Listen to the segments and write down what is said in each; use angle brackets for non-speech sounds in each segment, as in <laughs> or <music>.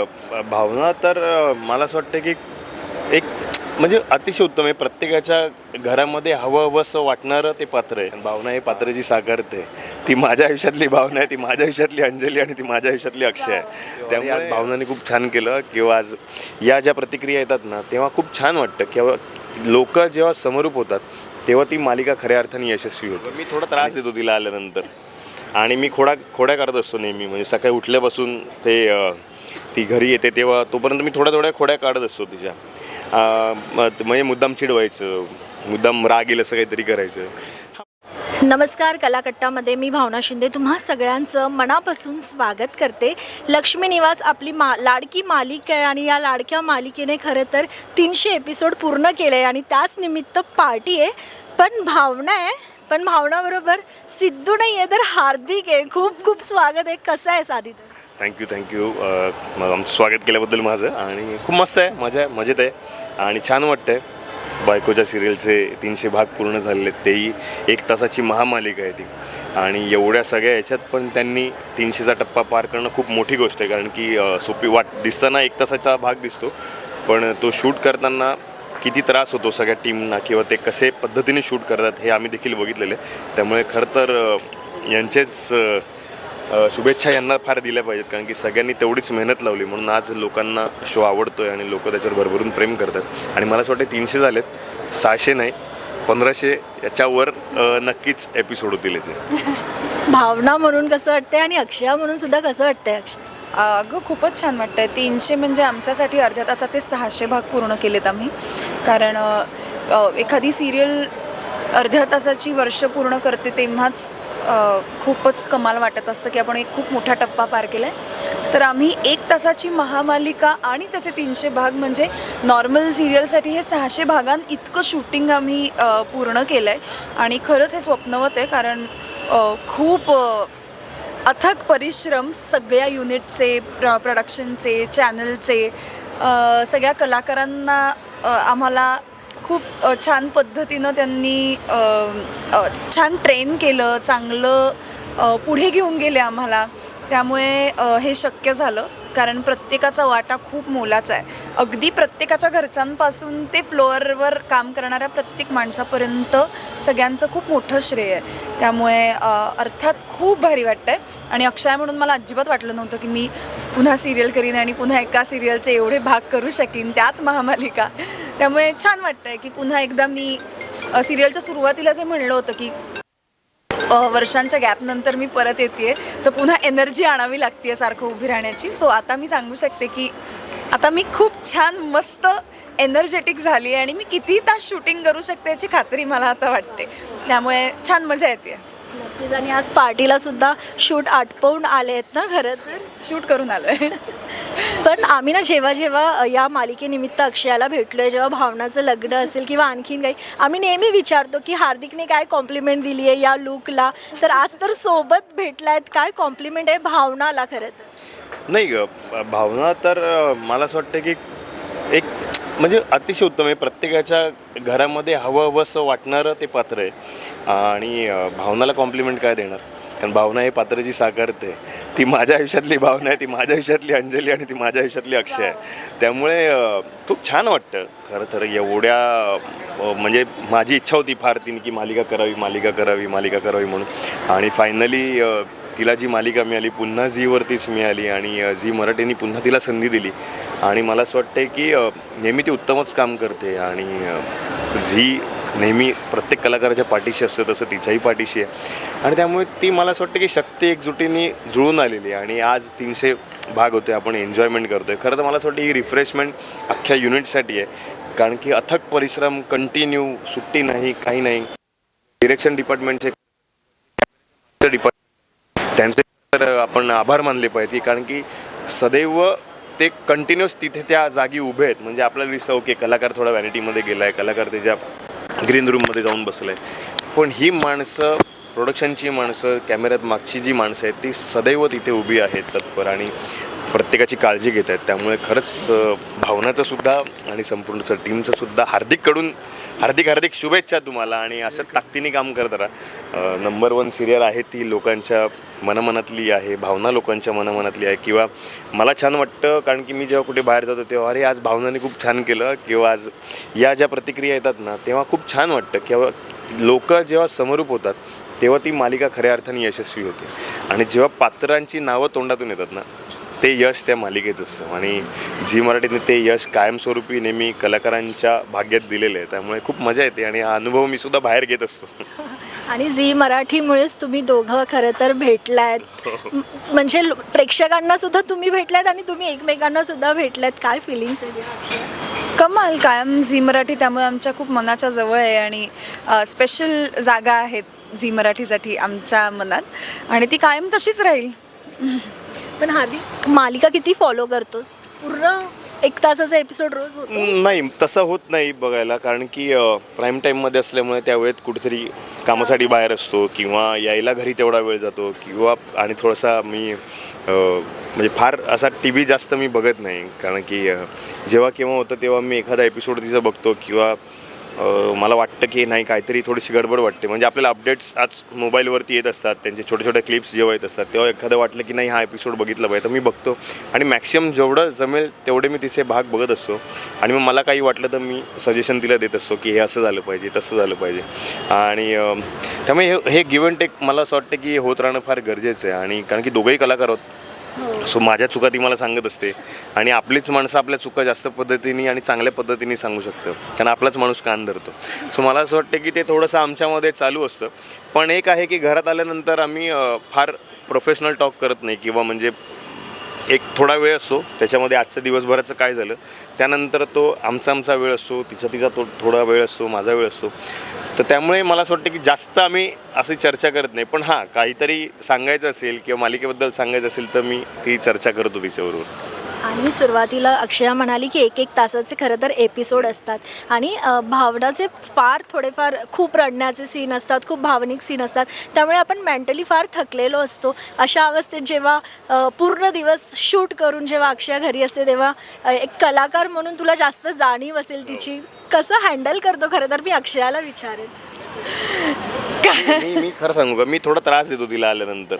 भावना तर मला असं वाटतं की एक म्हणजे अतिशय उत्तम आहे. प्रत्येकाच्या घरामध्ये हवं हवंसं वाटणारं ते पात्र आहे. भावना हे पात्र जी साकारते ती माझ्या आयुष्यातली भावना आहे ती माझ्या आयुष्यातली अंजली आणि ती माझ्या आयुष्यातली अक्षय आहे. त्यामुळे आज भावनाने खूप छान केलं किंवा आज या ज्या प्रतिक्रिया येतात ना तेव्हा खूप छान वाटतं. किंवा लोक जेव्हा समरूप होतात तेव्हा ती मालिका खऱ्या अर्थाने यशस्वी होते. मी थोडा त्रास देतो तिला आल्यानंतर. आणि मी खोडा खोड्या करत असतो नेहमी. म्हणजे सकाळी उठल्यापासून ते ती घरी येते तेव्हा तोपर्यंत मी थोड्या थोड्या खोड्या काढत असतो तिच्या. म्हणजे मुद्दाम चिडवायचं मुद्दाम राग येईल असं काहीतरी करायचं. नमस्कार कलाकट्टामध्ये मी भावना शिंदे तुम्हा सगळ्यांचं मनापासून स्वागत करते. लक्ष्मी निवास आपली मा लाडकी मालिका आहे आणि या लाडक्या मालिकेने खरं तर तीनशे एपिसोड पूर्ण केले आहे आणि त्याच निमित्त पार्टी आहे. पण भावना आहे पण भावनाबरोबर सिद्धू नाही आहे तर हार्दिक आहे. खूप खूप स्वागत आहे. कसं आहे साधी तर? Thank you thank you. आमचं स्वागत केल्याबद्दल माझं. आणि खूप मस्त आहे. मजा आहे मजेत आहे. आणि छान वाटतं आहे बायकोच्या सिरियलचे तीनशे भाग पूर्ण झालेले आहेत. तेही एक तासाची महामालिका आहे ती. आणि एवढ्या सगळ्या याच्यात पण त्यांनी तीनशेचा टप्पा पार करणं खूप मोठी गोष्ट आहे. कारण की सोपी वाट दिसताना एक तासाचा भाग दिसतो. पण तो शूट करताना किती त्रास होतो सगळ्या टीमना किंवा ते कसे पद्धतीने शूट करतात हे आम्ही देखील बघितलेले आहे. त्यामुळे खरं तर यांचेच शुभेच्छा यांना फार दिल्या पाहिजेत कारण की सगळ्यांनी तेवढीच मेहनत लावली. म्हणून आज लोकांना शो आवडतोय आणि लोक त्याच्यावर भरभरून प्रेम करतात. आणि मला असं वाटतं तीनशे झालेत सहाशे नाही पंधराशे याच्यावर नक्कीच एपिसोड होतील याचे <laughs> भावना म्हणून कसं वाटतंय आणि अक्षया म्हणून सुद्धा कसं वाटतंय अक्षय? अगं खूपच छान वाटतं आहे तीनशे म्हणजे आमच्यासाठी अर्ध्या तासाचे सहाशे भाग पूर्ण केलेत आम्ही. कारण एखादी सिरियल अर्ध्या तासाची वर्ष पूर्ण करते तेव्हाच खूपच कमाल वाटत असतं की आपण एक खूप मोठा टप्पा पार केला आहे तर आम्ही एक तासाची महामालिका आणि त्याचे तीनशे भाग म्हणजे नॉर्मल सिरियलसाठी हे सहाशे भागां इतकं शूटिंग आम्ही पूर्ण केलं आहे आणि खरंच हे स्वप्नवत आहे कारण खूप अथक परिश्रम सगळ्या युनिटचे प्र प्रोडक्शनचे चॅनलचे सगळ्या कलाकारांना आम्हाला खूप छान पद्धतीनं त्यांनी छान ट्रेन केलं चांगलं पुढे घेऊन गेले आम्हाला. त्यामुळे हे शक्य झालं. कारण प्रत्येकाचा वाटा खूप मोलाचा आहे. अगदी प्रत्येकाच्या घरच्यांपासून ते फ्लोअरवर काम करणाऱ्या प्रत्येक माणसापर्यंत सगळ्यांचं खूप मोठं श्रेय आहे. त्यामुळे अर्थात खूप भारी वाटतं आहे आणि अक्षय म्हणून मला अजिबात वाटलं नव्हतं की मी पुन्हा सिरियल करीन आणि पुन्हा एका सिरियलचे एवढे भाग करू शकीन. त्यात महामालिका. त्यामुळे छान वाटतं आहे की पुन्हा एकदा मी सिरियलच्या सुरुवातीला जे म्हणलं होतं की वर्षांच्या गॅपनंतर मी परत येते तर पुन्हा एनर्जी आणावी लागते सारखं उभी राहण्याची. सो आता मी सांगू शकते की आता मी खूप छान मस्त एनर्जेटिक झाली आहे आणि मी किती तास शूटिंग करू शकते याची खात्री मला आता वाटते. त्यामुळे छान मजा येते नक्कीच. आणि आज पार्टीला सुद्धा शूट आटपवून आले आहेत ना खरं तर शूट करून आलो आहे पण आम्ही ना जेव्हा जेव्हा या मालिकेनिमित्त अक्षयाला भेटलोय जेव्हा भावनाचं लग्न असेल किंवा आणखीन काही आम्ही नेहमी विचारतो की हार्दिकने काय कॉम्प्लिमेंट दिली आहे या लुकला तर आज तर सोबत भेटलायत. काय कॉम्प्लिमेंट आहे भावनाला खरं तर? नाही ग भावना तर मला असं वाटतं की एक म्हणजे अतिशय उत्तम आहे. प्रत्येकाच्या घरामध्ये हवं हवंसं वाटणारं ते पात्र आहे. आणि भावनाला कॉम्प्लिमेंट काय देणार? कारण भावना हे पात्र जी साकारते ती माझ्या आयुष्यातली भावना आहे ती माझ्या आयुष्यातली अंजली आणि ती माझ्या आयुष्यातली अक्षय. आहे त्यामुळे खूप छान वाटतं. खरं तर एवढ्या म्हणजे माझी इच्छा होती फार तिने की मालिका करावी मालिका करावी मालिका करावी म्हणून. आणि फायनली तिला जी मालिका मिळाली पुन्हा झीवरतीच मिळाली आणि झी मराठीने पुन्हा तिला संधी दिली. आणि मला असं वाटतं की नेहमी ती उत्तमच काम करते आणि झी नेहमी प्रत्येक कलाकाराच्या पाठीशी असतं तसं तिच्याही पाठीशी आहे. आणि त्यामुळे ती मला असं वाटतं की शक्ती एकजुटीने जुळून आलेली आहे. आणि आज तीनशे भाग होते आपण एन्जॉयमेंट करतो आहे खरं तर मला असं वाटतं ही रिफ्रेशमेंट अख्ख्या युनिटसाठी आहे. कारण की अथक परिश्रम कंटिन्यू सुट्टी नाही काही नाही. डिरेक्शन डिपार्टमेंटचे डिपार्टमेंट त्यांचे तर आपण आभार मानले पाहिजे. कारण की सदैव ते कंटिन्युअस तिथे त्या जागी उभे आहेत. म्हणजे आपल्याला दिसतं ओके कलाकार थोडा व्हॅनिटीमध्ये गेला आहे कलाकार त्याच्या ग्रीन रूममध्ये जाऊन बसलं आहे पण ही माणसं प्रोडक्शनची माणसं कॅमेऱ्यात मागची जी माणसं आहेत ती सदैव तिथे उभी आहेत तत्पर आणि प्रत्येकाची काळजी घेत आहेत. त्यामुळे खरंच भावनाचंसुद्धा आणि संपूर्ण टीमचंसुद्धा हार्दिककडून हार्दिक हार्दिक शुभेच्छा तुम्हाला आणि असं ताकदीने काम करत राहा. नंबर वन सिरियल आहे ती लोकांच्या मनमनातली आहे भावना लोकांच्या मनमनातली आहे. किंवा मला छान वाटतं कारण की मी जेव्हा कुठे बाहेर जातो तेव्हा अरे आज भावनाने खूप छान केलं किंवा आज या ज्या प्रतिक्रिया येतात ना तेव्हा खूप छान वाटतं. किंवा लोक जेव्हा समरूप होतात तेव्हा ती मालिका खऱ्या अर्थाने यशस्वी होते. आणि जेव्हा पात्रांची नावं तोंडातून येतात ना ते यश त्या मालिकेचं असतं. आणि झी मराठीने ते यश कायमस्वरूपी नेहमी कलाकारांच्या भाग्यात दिलेलं आहे. त्यामुळे खूप मजा येते आणि हा अनुभव मी सुद्धा बाहेर घेत असतो. <laughs> आणि झी मराठीमुळेच तुम्ही दोघं खरं तर भेटलायत. म- म्हणजे लो- प्रेक्षकांना सुद्धा तुम्ही भेटलायत आणि तुम्ही एकमेकांना सुद्धा भेटलायत. काय फिलिंग्स आहे अक्षय? कमाल कायम झी मराठी त्यामुळे आमच्या खूप मनाच्या जवळ आहे आणि स्पेशल जागा आहेत झी मराठीसाठी आमच्या मनात. आणि ती कायम तशीच राहील. पण हार्दिक मालिका किती फॉलो करतोस? पूर्ण एक तासाचा एपिसोड रोज होतो. नाही तसं होत नाही बघायला कारण की प्राईम टाईममध्ये असल्यामुळे त्या वेळेत कुठेतरी कामासाठी बाहेर असतो किंवा यायला घरी तेवढा वेळ जातो किंवा आणि थोडासा मी म्हणजे फार असा टी व्ही जास्त मी बघत नाही. कारण की जेव्हा केव्हा होतं तेव्हा मी एखादा एपिसोड तिचा बघतो किंवा मला वाटतं की नाही काहीतरी थोडीशी गडबड वाटते. म्हणजे आपल्याला अपडेट्स आज मोबाईलवरती येत असतात. त्यांचे छोटे छोटे क्लिप्स जेव्हा येत असतात तेव्हा एखादं वाटलं की नाही हा एपिसोड बघितला पाहिजे. तर मी बघतो. आणि मॅक्सिमम जेवढं जमेल तेवढे मी तिचे भाग बघत असतो. आणि मग मला काही वाटलं तर मी सजेशन तिला देत असतो की हे असं झालं पाहिजे तसं झालं पाहिजे. आणि त्यामुळे हे हे गिव्हन टेक मला असं वाटतं की होत राहणं फार गरजेचं आहे. आणि कारण की दोघंही कलाकार आहोत सो माझ्या चुका ती मला सांगत असते. आणि आपलीच माणसं आपल्या चुका जास्त पद्धतीने आणि चांगल्या पद्धतीने सांगू शकतं. कारण आपलाच माणूस कान धरतो. सो मला असं वाटतं की ते थोडंसं आमच्यामध्ये चालू असतं. पण एक आहे की घरात आल्यानंतर आम्ही फार प्रोफेशनल टॉक करत नाही किंवा म्हणजे एक थोडा वेळ असतो त्याच्यामध्ये आजच्या दिवसभराचं काय झालं त्यानंतर तो आमचा आमचा वेळ असतो तिचा तिचा तो थोडा वेळ असतो माझा वेळ असतो तर त्यामुळे मला असं वाटतं की जास्त आम्ही अशी चर्चा करत नाही. पण हां काहीतरी सांगायचं असेल किंवा मालिकेबद्दल सांगायचं असेल तर मी ती चर्चा करतो तिच्याबरोबर. आणि सुरुवातीला अक्षया म्हणाली की एक एक तासाचे खरं तर एपिसोड असतात. आणि भावनाचे फार थोडेफार खूप रडण्याचे सीन असतात खूप भावनिक सीन असतात. त्यामुळे आपण मेंटली फार थकलेलो असतो. अशा अवस्थेत जेव्हा पूर्ण दिवस शूट करून जेव्हा अक्षया घरी असते तेव्हा एक कलाकार म्हणून तुला जास्त जाणीव असेल तिची कसं हँडल करतो खरं तर मी अक्षयाला विचारेन. मी खरं सांगू का? मी थोडा त्रास देतो तिला आल्यानंतर.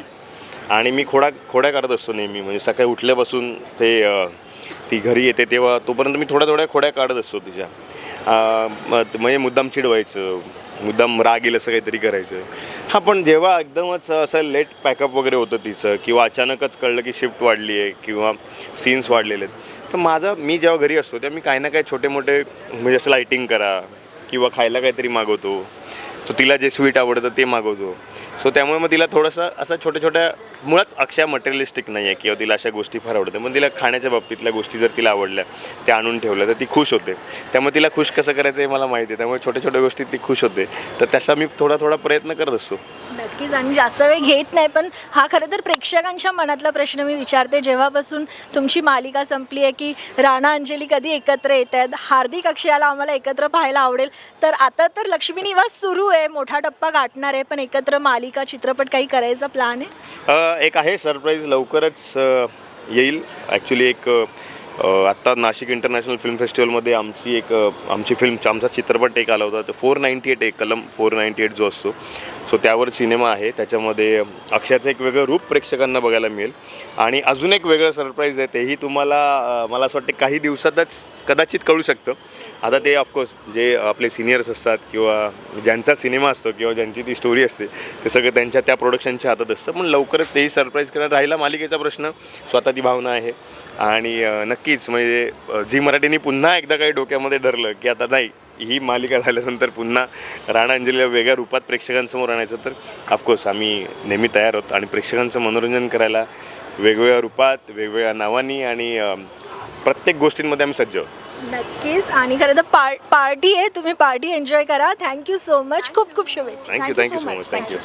आणि मी खोडा खोड्या करत असतो नेहमी. म्हणजे सकाळी उठल्यापासून ते ती घरी येते तेव्हा तोपर्यंत मी थोड्या थोड्या खोड्या काढत असतो तिच्या. म्हणजे मुद्दाम चिडवायचं मुद्दाम राग येईल असं काहीतरी करायचं. हां पण जेव्हा एकदमच असं लेट पॅकअप वगैरे होतं तिचं किंवा अचानकच कळलं की शिफ्ट वाढली आहे किंवा सीन्स वाढलेले आहेत तर माझं मी जेव्हा घरी असतो तेव्हा मी काही ना काही छोटे मोठे म्हणजे असं लाईटिंग करा किंवा खायला काहीतरी मागवतो. सो तिला जे स्वीट आवडतं ते मागवतो. सो त्यामुळे मग तिला थोडंसं असं छोट्या छोट्या मुळात अक्षय मटेरियलिस्टिक नाही आहे किंवा तिला अशा गोष्टी फार आवडतात मग तिला खाण्याच्या बाबतीतल्या गोष्टी जर तिला आवडल्या त्या आणून ठेवल्या तर ती खुश होते. त्यामुळे तिला खुश कसं करायचं हे मला माहिती आहे. त्यामुळे छोट्या छोट्या गोष्टीत ती खुश होते. तर त्याचा मी थोडा थोडा प्रयत्न करत असतो. नक्कीच. आणि जास्त वेळ घेत नाही पण हा खरं तर प्रेक्षकांच्या मनातला प्रश्न मी विचारते. जेव्हापासून तुमची मालिका संपली आहे की राणा अंजली कधी एकत्र येत आहेत हार्दिक अक्षयाला आम्हाला एकत्र पाहायला आवडेल. तर आता तर लक्ष्मी निवास सुरू आहे. मोठा टप्पा गाठणार आहे पण एकत्र मालिका चित्रपट काही करायचा प्लॅन आहे? एक आहे सरप्राईज लवकरच येईल. ॲक्च्युली एक आत्ता नाशिक इंटरनॅशनल फिल्म फेस्टिवलमध्ये आमची एक आमची फिल्म आमचा चित्रपट एक आला होता. तर फोर नाईंटी एट एक कलम फोर नाईंटी एट जो असतो. सो त्यावर सिनेमा आहे. त्याच्यामध्ये अक्षाचं एक वेगळं रूप प्रेक्षकांना बघायला मिळेल. आणि अजून एक वेगळं सरप्राईज आहे तेही तुम्हाला मला असं वाटतं काही दिवसातच कदाचित कळू शकतं. आता ते ऑफकोर्स जे आपले सिनियर्स असतात किंवा ज्यांचा सिनेमा असतो किंवा ज्यांची ती स्टोरी असते ते सगळं त्यांच्या त्या प्रोडक्शनच्या हातात असतं. पण लवकरच तेही सरप्राईज करणार. राहिला मालिकेचा प्रश्न स्वतः ती भावना आहे. आणि नक्कीच म्हणजे झी मराठीने पुन्हा एकदा काही डोक्यामध्ये धरलं की आता नाही ही मालिका झाल्यानंतर पुन्हा राणा अंजलीला वेगळ्या रूपात प्रेक्षकांसमोर आणायचं. तर ऑफकोर्स आम्ही नेहमी तयार होतो आणि प्रेक्षकांचं मनोरंजन करायला वेगवेगळ्या रूपात वेगवेगळ्या नावानी आणि प्रत्येक गोष्टींमध्ये आम्ही सज्ज आहोत. नक्कीच. आणि खरं तर पार पार्टी आहे. तुम्ही पार्टी एन्जॉय करा. Thank you so much. खूप खूप शुभेच्छा. Thank you thank you so. Much. Thank you